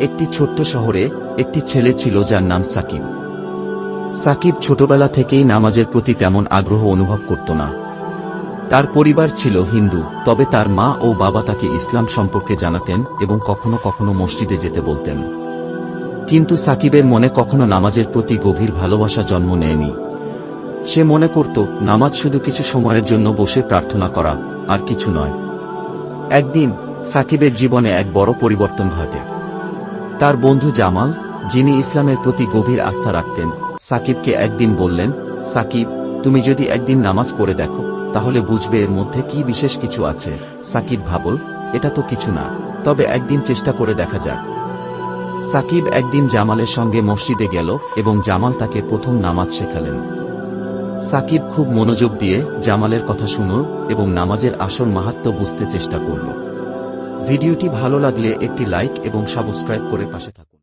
একটি ছোট্ট শহরে একটি ছেলে ছিল যার নাম সাকিব। সাকিব ছোটবেলা থেকেই নামাজের প্রতি তেমন আগ্রহ অনুভব করত না। তার পরিবার ছিল হিন্দু, তবে তার মা ও বাবা তাকে ইসলাম সম্পর্কে জানাতেন এবং কখনো কখনো মসজিদে যেতে বলতেন। কিন্তু সাকিবের মনে কখনো নামাজের প্রতি গভীর ভালোবাসা জন্ম নেয়নি। সে মনে করত, নামাজ শুধু কিছু সময়ের জন্য বসে প্রার্থনা করা আর কিছু নয়। একদিন সাকিবের জীবনে এক বড় পরিবর্তন ঘটে। তার বন্ধু জামাল, যিনি ইসলামের প্রতি গভীর আস্থা রাখতেন, সাকিবকে একদিন বললেন, সাকিব, তুমি যদি একদিন নামাজ পড়ে দেখো, তাহলে বুঝবে এর মধ্যে কি বিশেষ কিছু আছে। সাকিব ভাবল, এটা তো কিছু না, তবে একদিন চেষ্টা করে দেখা যাক। সাকিব একদিন জামালের সঙ্গে মসজিদে গেল এবং জামাল তাকে প্রথম নামাজ শেখালেন। সাকিব খুব মনোযোগ দিয়ে জামালের কথা শুনল এবং নামাজের আসল মাহাত্ম্য বুঝতে চেষ্টা করল। ভিডিওটি ভালো লাগলে একটি লাইক এবং সাবস্ক্রাইব করে পাশে থাকুন।